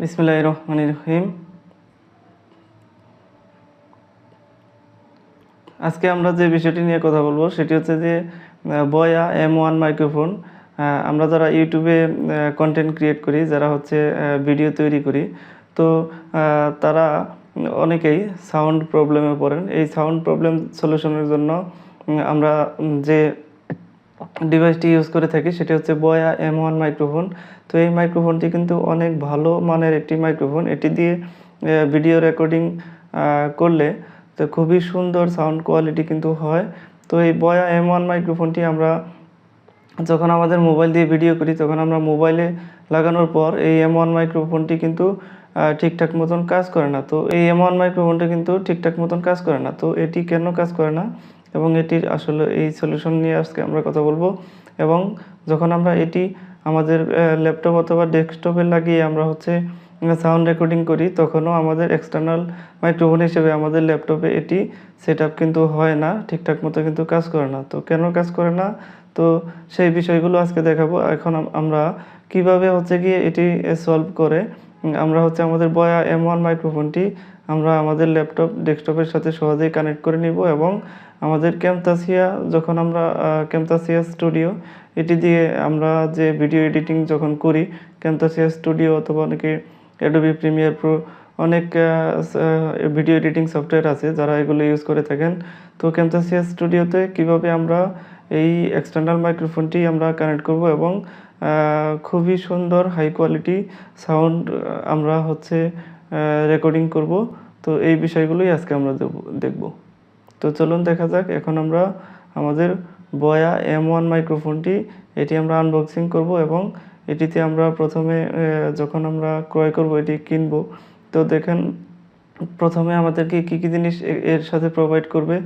বিসমুল্লাহ রহমান রহিম আজকে আমরা যে বিষয়টি নিয়ে কথা বলব, সেটি হচ্ছে যে বয়া এম ওয়ান মাইক্রোফোন। আমরা যারা ইউটিউবে কন্টেন্ট ক্রিয়েট করি, যারা হচ্ছে ভিডিও তৈরি করি, তো তারা অনেকেই সাউন্ড প্রবলেমে পড়েন। এই সাউন্ড প্রবলেম সলিউশনের জন্য আমরা যে ডিভাইসটি ইউজ করে থাকি, সেটি হচ্ছে বয়া এম ওয়ান মাইক্রোফোন তো এই মাইক্রোফোনটি কিন্তু অনেক ভালো মানের একটি মাইক্রোফোন এটি দিয়ে ভিডিও রেকর্ডিং করলে তো খুবই সুন্দর সাউন্ড কোয়ালিটি কিন্তু হয়। তো এই বয়া এম ওয়ান মাইক্রোফোনটি আমরা যখন আমাদের মোবাইল দিয়ে ভিডিও করি, তখন আমরা মোবাইলে লাগানোর পর এই এম ওয়ান মাইক্রোফোনটি কিন্তু ঠিকঠাক মতন কাজ করে না। তো এই এম ওয়ান মাইক্রোফোনটা কিন্তু ঠিকঠাক মতন কাজ করে না। তো এটি কেন কাজ করে না? এবং এটির আসলে এই সলিউশন নিয়ে আজকে আমরা কথা বলব। এবং যখন আমরা এটি আমাদের ল্যাপটপ অথবা ডেস্কটপে লাগিয়ে আমরা হচ্ছে সাউন্ড রেকর্ডিং করি, তখনও আমাদের এক্সটার্নাল মাইক্রোফোন হিসেবে আমাদের ল্যাপটপে এটি সেট কিন্তু হয় না, ঠিকঠাক মতো কিন্তু কাজ করে না। তো কেন কাজ করে না? তো সেই বিষয়গুলো আজকে দেখাবো। এখন আমরা কীভাবে হচ্ছে গিয়ে এটি সলভ করে আমরা হচ্ছে আমাদের বয়া এম ওয়ান মাইক্রোফোনটি আমরা আমাদের ল্যাপটপ, ডেস্কটপের সাথে সহজেই কানেক্ট করে নিব এবং আমাদের ক্যামতাসিয়া যখন আমরা ক্যামতাসিয়া স্টুডিও এটি দিয়ে আমরা যে ভিডিও এডিটিং যখন করি ক্যামতাসিয়া স্টুডিও অথবা অনেকে অ্যাডোবি প্রিমিয়ার প্রো অনেক ভিডিও এডিটিং সফটওয়্যার আছে যারা এগুলো ইউজ করে থাকেন। তো ক্যামতাসিয়া স্টুডিওতে কীভাবে আমরা এই এক্সটার্নাল মাইক্রোফোনটি আমরা কানেক্ট করব এবং খুবই সুন্দর হাই কোয়ালিটি সাউন্ড আমরা হচ্ছে রেকর্ডিং করব। তো এই বিষয়গুলোই আজকে আমরা দেখব। তো চলুন দেখা যাক, এখন আমরা আমাদের বয়া এম ওয়ান মাইক্রোফোনটি, এটি আমরা আনবক্সিং করব এবং এটিতে আমরা প্রথমে যখন আমরা ক্রয় করব, এটি কিনব। তো দেখেন, প্রথমে আমাদেরকে কী কী জিনিস এর সাথে প্রোভাইড করবে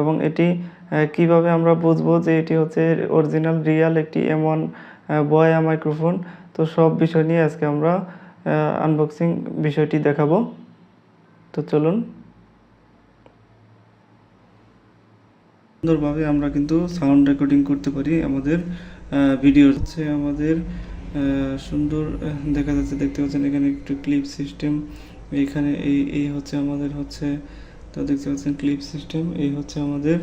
এবং এটি কীভাবে আমরা বুঝব যে এটি হচ্ছে অরিজিনাল রিয়াল একটি এম ওয়ান বয়া মাইক্রোফোন? তো সব বিষয় নিয়ে আজকে আমরা আনবক্সিং বিষয়টি দেখাবো। তো চলুন। সুন্দরভাবে আমরা কিন্তু সাউন্ড রেকর্ডিং করতে পারি আমাদের ভিডিও হচ্ছে আমাদের সুন্দর দেখা যাচ্ছে, দেখতে পাচ্ছেন এখানে একটু ক্লিপ সিস্টেম এইখানে এই এই হচ্ছে আমাদের হচ্ছে, তো দেখতে পাচ্ছেন ক্লিপ সিস্টেম এই হচ্ছে আমাদের।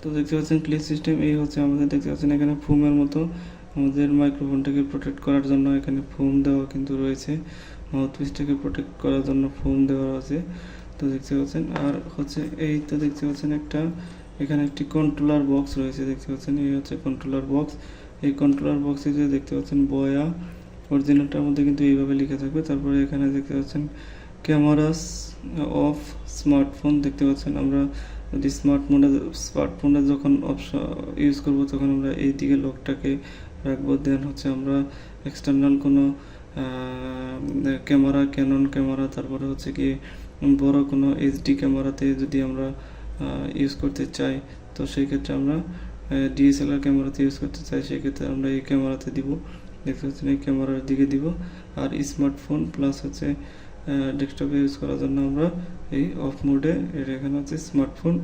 তো দেখতে পাচ্ছেন ক্লিপ সিস্টেম এই হচ্ছে আমাদের, দেখতে পাচ্ছেন এখানে ফোমের মতো আমাদের মাইক্রোফোনটাকে প্রোটেক্ট করার জন্য এখানে ফোম দেওয়া কিন্তু রয়েছে। মাউথপিসটাকে প্রোটেক্ট করার জন্য ফোম দেওয়া আছে। তো দেখতে পাচ্ছেন, আর হচ্ছে এই তো দেখতে পাচ্ছেন একটা, এখানে একটি কন্ট্রোলার বক্স রয়েছে দেখতে পাচ্ছেন, এই হচ্ছে কন্ট্রোলার বক্স এই কন্ট্রোলার বক্সে যে দেখতে পাচ্ছেন বয়া অরিজিনালটার মধ্যে কিন্তু এইভাবে লেখা থাকবে। তারপরে এখানে দেখতে পাচ্ছেন ক্যামেরাস অফ স্মার্টফোন দেখতে পাচ্ছেন আমরা। যদি স্মার্ট মোডে স্মার্টফোনে যখন অপশন ইউজ করব, তখন আমরা এই দিকে লকটাকে রাখব দেন হচ্ছে আমরা এক্সটার্নাল কোনো ক্যামেরা ক্যানন ক্যামেরা তারপরে হচ্ছে কি বড় কোনো এইচডি ক্যামেরাতে যদি আমরা ইউজ করতে চাই, তো সেই ক্ষেত্রে আমরা ডিএসএলআর ক্যামেরাতে ইউজ করতে চাই, সেই ক্ষেত্রে আমরা এই ক্যামেরাতে দিব। দেখতে পাচ্ছেন, এই ক্যামেরার দিকে দিব। আর স্মার্টফোন প্লাস হচ্ছে ডেস্কটপে ইউজ করার জন্য আমরা এই অফ মোডে এর এখানে হচ্ছে স্মার্টফোন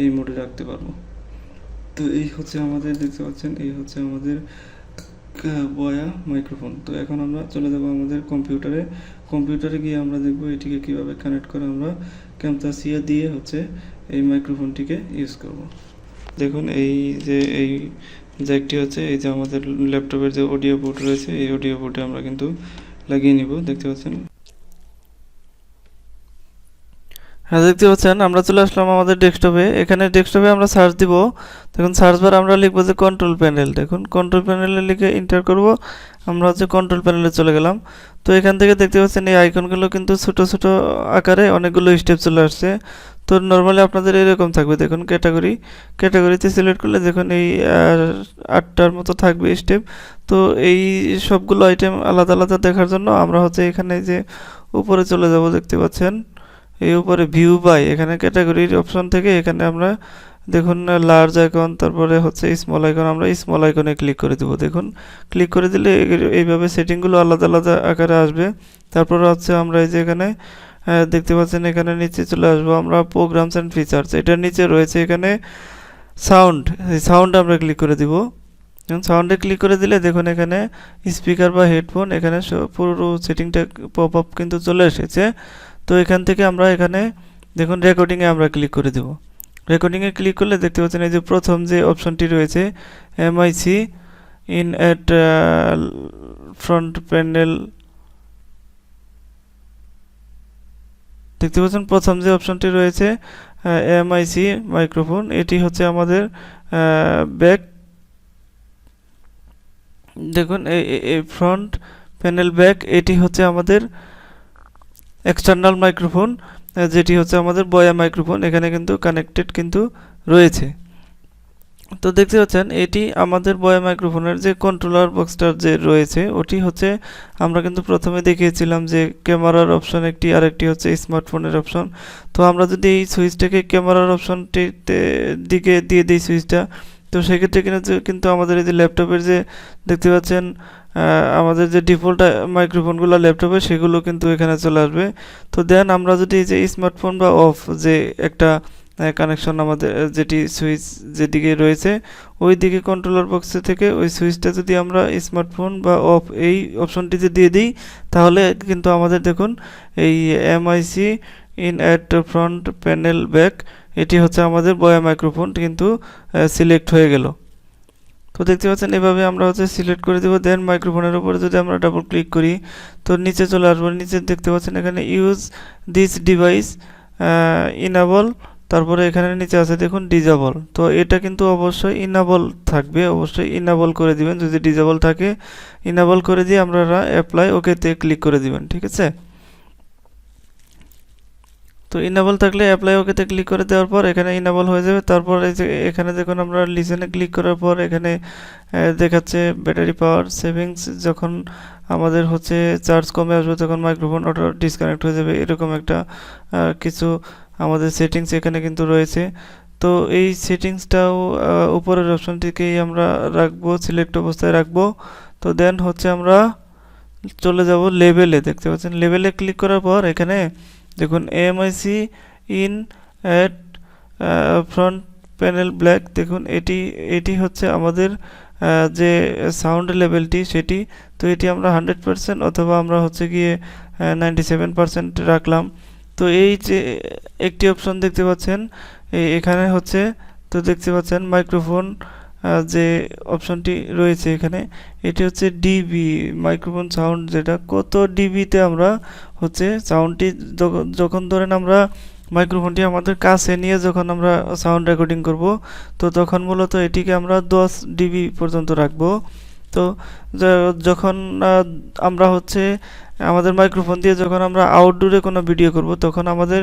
এই মোডে রাখতে পারব। তো এই হচ্ছে আমাদের, দেখতে পাচ্ছেন, এই হচ্ছে আমাদের বয়া মাইক্রোফোন তো এখন আমরা চলে যাব আমাদের কম্পিউটারে কম্পিউটারে গিয়ে আমরা দেখব এটিকে কীভাবে কানেক্ট করে আমরা ক্যামতাসিয়া দিয়ে হচ্ছে এই মাইক্রোফোনটিকে ইউজ করব। দেখুন, এই যে, এই জ্যাকটি হচ্ছে, এই যে আমাদের ল্যাপটপের যে অডিও বোর্ড রয়েছে, এই অডিও পোর্টে আমরা কিন্তু লাগিয়ে নিব। দেখতে পাচ্ছেন? হ্যাঁ দেখতে পাচ্ছেন, আমরা চলে আসলাম আমাদের ডেস্কটপে এখানে ডেস্কটপে আমরা সার্চ দিব। দেখুন সার্চ বার আমরা লিখব যে কন্ট্রোল প্যানেল দেখুন কন্ট্রোল প্যানেলে লিখে এন্টার করব। আমরা হচ্ছে কন্ট্রোল প্যানেলে চলে গেলাম। তো এখান থেকে দেখতে পাচ্ছেন, এই আইকনগুলো কিন্তু ছোট ছোট আকারে অনেকগুলো স্টেপ চলে আসছে। তো নর্মালি আপনাদের এরকম থাকবে। দেখুন ক্যাটাগরি ক্যাটাগরিতে সিলেক্ট করলে দেখুন, এই আটটার মতো থাকবে স্টেপ তো এই সবগুলো আইটেম আলাদা আলাদা দেখার জন্য আমরা হচ্ছে এখানে যে উপরে চলে যাব, দেখতে পাচ্ছেন। এই উপরে ভিউ বাই এখানে ক্যাটাগরির অপশন থেকে এখানে আমরা দেখুন লার্জ আইকন তারপরে হচ্ছে স্মল আইকন আমরা স্মল আইকনে ক্লিক করে দেবো। দেখুন ক্লিক করে দিলে এইভাবে সেটিংগুলো আলাদা আলাদা আকারে আসবে। তারপরে হচ্ছে আমরা এই যে এখানে দেখতে পাচ্ছেন এখানে নিচে চলে আসব আমরা প্রোগ্রামস অ্যান্ড ফিচার্স এটার নিচে রয়েছে এখানে সাউন্ড এই সাউন্ড আমরা ক্লিক করে দিব। যখন সাউন্ডে ক্লিক করে দিলে দেখুন এখানে স্পিকার বা হেডফোন এখানে পুরো সেটিংটা পপ আপ কিন্তু চলে এসেছে। তো এখান থেকে আমরা এখানে দেখুন রেকর্ডিংয়ে আমরা ক্লিক করে দেব। রেকর্ডিংয়ে ক্লিক করলে দেখতে পাচ্ছেন এই যে প্রথম যে অপশনটি রয়েছে MIC in at front panel দেখতে পাচ্ছেন প্রথম যে অপশনটি রয়েছে এমআইসি মাইক্রোফোন এটি হচ্ছে আমাদের ব্যাক দেখুন এই ফ্রন্ট প্যানেল ব্যাক এটি হচ্ছে আমাদের এক্সটার্নাল মাইক্রোফোন যেটি হচ্ছে আমাদের বয়া মাইক্রোফোন এখানে কিন্তু কানেক্টেড কিন্তু রয়েছে। তো দেখতে পাচ্ছেন, এটি আমাদের বয়া মাইক্রোফোনের যে কন্ট্রোলার বক্সটার যে রয়েছে, ওটি হচ্ছে আমরা কিন্তু প্রথমে দেখিয়েছিলাম যে ক্যামেরার অপশন একটি আর একটি হচ্ছে স্মার্টফোনের অপশন তো আমরা যদি এই সুইচটাকে ক্যামেরার অপশনটিতে দিকে দিয়ে দিই সুইচটা তো সেক্ষেত্রে কিন্তু কিন্তু আমাদের এই যে ল্যাপটপের যে, দেখতে পাচ্ছেন আমাদের যে ডিফল্ট মাইক্রোফোনগুলো ল্যাপটপে সেগুলো কিন্তু এখানে চলে আসবে। তো দেন আমরা যদি যে স্মার্টফোন বা অফ যে একটা কানেকশন আমাদের যেটি সুইচ যেদিকে রয়েছে ওই দিকে কন্ট্রোলার বক্সে থেকে ওই সুইচটা যদি আমরা স্মার্টফোন বা অফ এই অপশনটিতে দিয়ে দিই, তাহলে কিন্তু আমাদের দেখুন, এই MIC in at front panel back এটি হচ্ছে আমাদের বয়া মাইক্রোফোন কিন্তু সিলেক্ট হয়ে গেল। তো দেখতে পাচ্ছেন, এভাবে আমরা হচ্ছে সিলেক্ট করে দেবো। দেন মাইক্রোফোনের উপরে যদি আমরা ডাবল ক্লিক করি, তো নিচে চলে আসব। নিচে দেখতে পাচ্ছেন, এখানে ইউজ দিস ডিভাইস ইনাবল তারপরে এখানে নিচে আছে দেখুন ডিজাবল তো এটা কিন্তু অবশ্যই ইনাবল থাকবে, অবশ্যই ইনাবল করে দিবেন। যদি ডিজাবল থাকে ইনাবল করে দিয়ে আপনারা অ্যাপ্লাই ওকেতে ক্লিক করে দিবেন, ঠিক আছে? তো ইনাবল থাকলে অ্যাপ্লাই ওকেতে ক্লিক করে দেওয়ার পর এখানে ইনাবল হয়ে যাবে। তারপর এই যে এখানে দেখুন আমরা লিসেনে ক্লিক করার পর এখানে দেখাচ্ছে ব্যাটারি পাওয়ার সেভিংস যখন আমাদের হচ্ছে চার্জ কমে আসবে তখন মাইক্রোফোন অটো ডিসকানেক্ট হয়ে যাবে। এরকম একটা কিছু আমাদের সেটিংস এখানে কিন্তু রয়েছে। তো এই সেটিংসটাও উপরের অপশনটিকেই আমরা রাখব সিলেক্ট অবস্থায় রাখব। তো দেন হচ্ছে আমরা চলে যাব লেভেলে দেখতে পাচ্ছেন? লেভেলে ক্লিক করার পর এখানে দেখুন MIC in at front panel black দেখুন, এটি এটি হচ্ছে আমাদের যে সাউন্ড লেভেলটি সেটি, তো এটি আমরা হান্ড্রেড পারসেন্ট অথবা আমরা হচ্ছে গিয়ে নাইনটি সেভেন পারসেন্ট রাখলাম। তো এই যে একটি অপশন দেখতে পাচ্ছেন এখানে হচ্ছে, তো দেখতে পাচ্ছেন মাইক্রোফোন যে অপশনটি রয়েছে এখানে, এটি হচ্ছে ডিবি মাইক্রোফোন সাউন্ড যেটা। কত ডিবিতে আমরা হচ্ছে সাউন্ডটি যখন- ধরেন আমরা মাইক্রোফোনটি আমাদের কাছে নিয়ে যখন আমরা সাউন্ড রেকর্ডিং করব, তো তখন মূলত এটিকে আমরা দশ ডিবি পর্যন্ত রাখব। তো যখন আমরা হচ্ছে, আমাদের মাইক্রোফোন দিয়ে যখন আমরা আউটডোরে কোনো ভিডিও করব, তখন আমাদের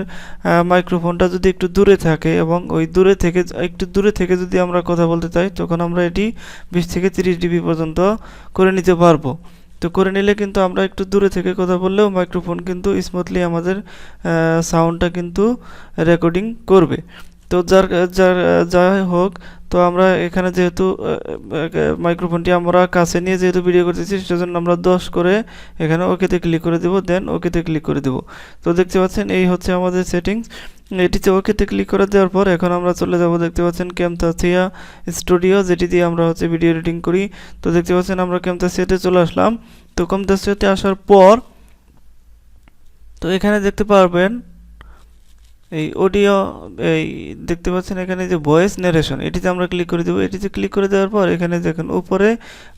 মাইক্রোফোনটা যদি একটু দূরে থাকে এবং ওই দূরে থেকে, একটু দূরে থেকে যদি আমরা কথা বলতে চাই, তখন আমরা এটি বিশ থেকে তিরিশ ডিবি পর্যন্ত করে নিতে পারব। তো করে নিলে কিন্তু আমরা একটু দূরে থেকে কথা বললেও মাইক্রোফোন কিন্তু স্মুথলি আমাদের সাউন্ডটা কিন্তু রেকর্ডিং করবে। তো যার যার, যাই হোক, তো আমরা এখানে যেহেতু মাইক্রোফোনটি আমরা কাছে নিয়ে যেহেতু ভিডিও করতেছি, সেজন্য আমরা দশ করে এখানে ওকেতে ক্লিক করে দেবো দেন ওকেতে ক্লিক করে দেবো। তো দেখতে পাচ্ছেন, এই হচ্ছে আমাদের সেটিংস এটিতে ওকেতে ক্লিক করে দেওয়ার পর এখন আমরা চলে যাব, দেখতে পাচ্ছেন ক্যামতাসিয়া স্টুডিও যেটি দিয়ে আমরা হচ্ছে ভিডিও এডিটিং করি। তো দেখতে পাচ্ছেন, আমরা ক্যামতাসিয়াতে চলে আসলাম। তো ক্যামতাসিয়াতে আসার পর, তো এখানে দেখতে পারবেন এই অডিও এই দেখতে পাচ্ছেন এখানে যে ভয়েস নারেশন এটিতে আমরা ক্লিক করে দেবো। এটিতে ক্লিক করে দেওয়ার পর এখানে দেখুন, উপরে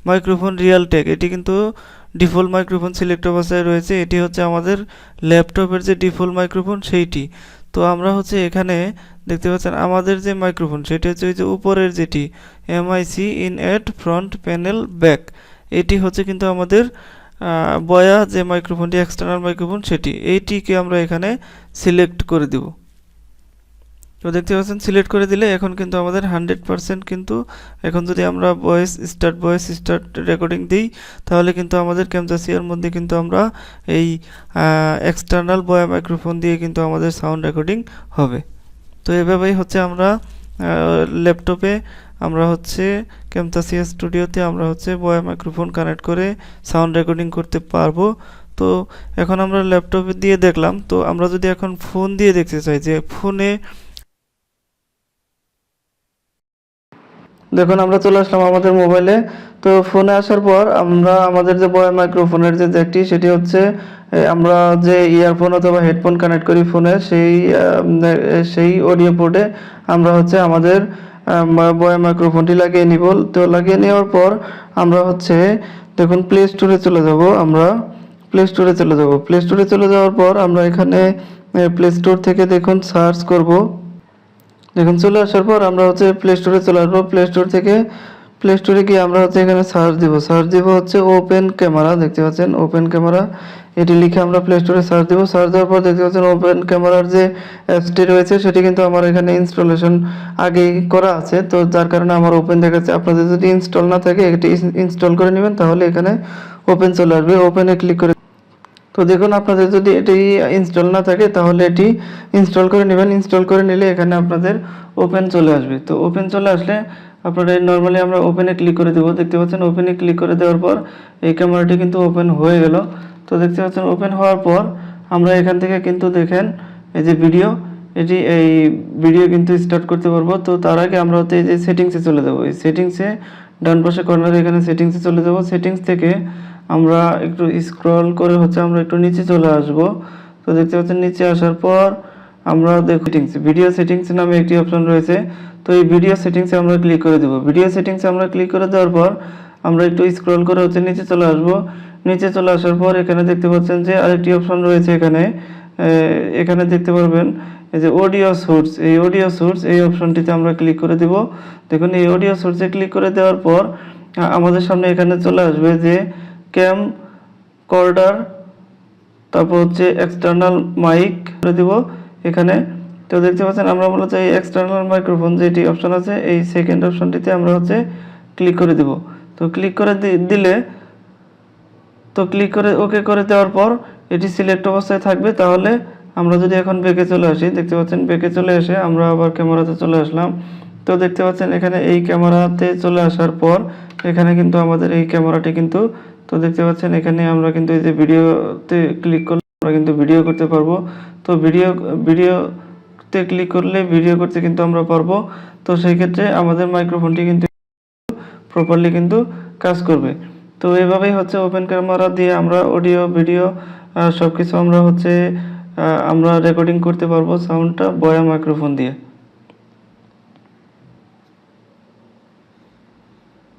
মাইক্রোফোন রিয়াল টেক এটি কিন্তু ডিফল্ট মাইক্রোফোন সিলেক্ট অবস্থায় রয়েছে। এটি হচ্ছে আমাদের ল্যাপটপের যে ডিফল্ট মাইক্রোফোন সেইটি। তো আমরা হচ্ছে এখানে দেখতে পাচ্ছেন, আমাদের যে মাইক্রোফোন সেটি হচ্ছে ওই যে উপরের যেটি MIC in at front panel back এটি হচ্ছে কিন্তু আমাদের বয়া যে মাইক্রোফোনটি এক্সটার্নাল মাইক্রোফোন সেটি। এইটিকে আমরা এখানে সিলেক্ট করে দিব। তো দেখতে পাচ্ছেন সিলেক্ট করে দিলে এখন কিন্তু আমাদের হান্ড্রেড পারসেন্ট কিন্তু এখন যদি আমরা voice start voice start recording দিই, তাহলে কিন্তু আমাদের ক্যামজাসিয়ার মধ্যে কিন্তু আমরা এই এক্সটার্নাল বয়া মাইক্রোফোন দিয়ে কিন্তু আমাদের সাউন্ড রেকর্ডিং হবে। তো এভাবেই হচ্ছে আমরা ল্যাপটপে আমরা হচ্ছে ক্যামতাসিয়া স্টুডিওতে আমরা হচ্ছে বয়া মাইক্রোফোন কানেক্ট করে সাউন্ড রেকর্ডিং করতে পারব। তো এখন আমরা ল্যাপটপে দিয়ে দেখলাম, তো আমরা যদি এখন ফোন দিয়ে দেখতে চাই যে ফোনে দেখুন, আমরা চলে আসলাম আমাদের মোবাইলে তো ফোনে আসার পর আমরা আমাদের যে বয় মাইক্রোফোনের যে জ্যাকটি সেটি হচ্ছে আমরা যে ইয়ারফোন অথবা হেডফোন কানেক্ট করি ফোনে সেই সেই অডিও পোর্টে আমরা হচ্ছে আমাদের বয় মাইক্রোফোনটি লাগিয়ে নিব। তো লাগিয়ে নেওয়ার পর আমরা হচ্ছে, দেখুন প্লে স্টোরে চলে যাব আমরা। প্লে স্টোরে চলে যাব। প্লে স্টোরে চলে যাওয়ার পর আমরা এখানে প্লে স্টোর থেকে দেখুন সার্চ করব। দেখুন চলে আসার পর আমরা হচ্ছে প্লে স্টোরে চলে আসব। প্লে স্টোর থেকে প্লে স্টোরে গিয়ে আমরা হচ্ছে এখানে সার্চ দিব। সার্চ দিব হচ্ছে ওপেন ক্যামেরা দেখতে পাচ্ছেন? ওপেন ক্যামেরা এটি লিখে আমরা প্লে স্টোরে সার্চ দিব। সার্চ দেওয়ার পর দেখতে পাচ্ছেন ওপেন ক্যামেরার যে অ্যাপসটি রয়েছে, সেটি কিন্তু আমার এখানে ইনস্টলেশন আগেই করা আছে। তো যার কারণে আমার ওপেন দেখাচ্ছে। আপনাদের যদি ইনস্টল না থাকে, এটি ইনস্টল করে নেবেন, তাহলে এখানে ওপেন চলে আসবে। ওপেনে ক্লিক করে তো দেখুন, আপনাদের যদি এটি ইনস্টল না থাকে, তাহলে এটি ইনস্টল করে নেবেন। ইনস্টল করে নিলে এখানে আপনাদের ওপেন চলে আসবে। তো ওপেন চলে আসলে আপনারা নর্মালি আমরা ওপেনে ক্লিক করে দেবো। দেখতে পাচ্ছেন ওপেনে ক্লিক করে দেওয়ার পর এই ক্যামেরাটি কিন্তু ওপেন হয়ে গেল। তো দেখতে পাচ্ছেন ওপেন হওয়ার পর আমরা এখান থেকে কিন্তু দেখেন, এই যে ভিডিও এটি এই ভিডিও কিন্তু স্টার্ট করতে পারব। তো তার আগে আমরা হচ্ছে এই যে সেটিংসে চলে যাব। এই সেটিংসে ডান পাশে কর্নারে এখানে সেটিংসে চলে যাব। সেটিংস থেকে আমরা একটু স্ক্রল করে হচ্ছে আমরা একটু নিচে চলে আসব। তো দেখতে পাচ্ছেন, নিচে আসার পর আমরা দেখো সেটিংস ভিডিও সেটিংস নামে একটি অপশন রয়েছে। তো এই ভিডিও সেটিংসে আমরা ক্লিক করে দেবো। ভিডিও সেটিংসে আমরা ক্লিক করে দেওয়ার পর আমরা একটু স্ক্রল করে হচ্ছে নিচে চলে আসব। নিচে চলে আসার পর এখানে দেখতে পাচ্ছেন যে আরেকটি অপশন রয়েছে এখানে। এখানে দেখতে পারবেন এই যে অডিও সোর্স এই অডিও সোর্স এই অপশনটিতে আমরা ক্লিক করে দেব। দেখুন, এই অডিও সোর্সে ক্লিক করে দেওয়ার পর আমাদের সামনে এখানে চলে আসবে যে ক্যাম কর্ডার তারপর হচ্ছে এক্সটার্নাল মাইক করে দিব। এখানে তো দেখতে পাচ্ছেন, আমরা মূলত এই এক্সটার্নাল মাইক্রোফোন যেটি অপশন আছে, এই সেকেন্ড অপশনটিতে আমরা হচ্ছে ক্লিক করে দিব। তো ক্লিক করে দিলে, তো ক্লিক করে ওকে করে দেওয়ার পর এটি সিলেক্ট অবস্থায় থাকবে। তাহলে আমরা যদি এখন বেঁকে চলে আসি, দেখতে পাচ্ছেন বেঁকে চলে এসে আমরা আবার ক্যামেরাতে চলে আসলাম। তো দেখতে পাচ্ছেন, এখানে এই ক্যামেরাতে চলে আসার পর এখানে কিন্তু আমাদের এই ক্যামেরাটি কিন্তু তো দেখতে পাচ্ছেন, এখানে আমরা কিন্তু এই যে ভিডিওতে ক্লিক করলে আমরা কিন্তু ভিডিও করতে পারব। তো ভিডিও ভিডিওতে ক্লিক করলে ভিডিও করতে কিন্তু আমরা পারব। তো সেই ক্ষেত্রে আমাদের মাইক্রোফোনটি কিন্তু প্রপারলি কিন্তু কাজ করবে। তো এভাবেই হচ্ছে ওপেন ক্যামেরা দিয়ে আমরা অডিও ভিডিও সব কিছু আমরা হচ্ছে আমরা রেকর্ডিং করতে পারব সাউন্ডটা বয়া মাইক্রোফোন দিয়ে।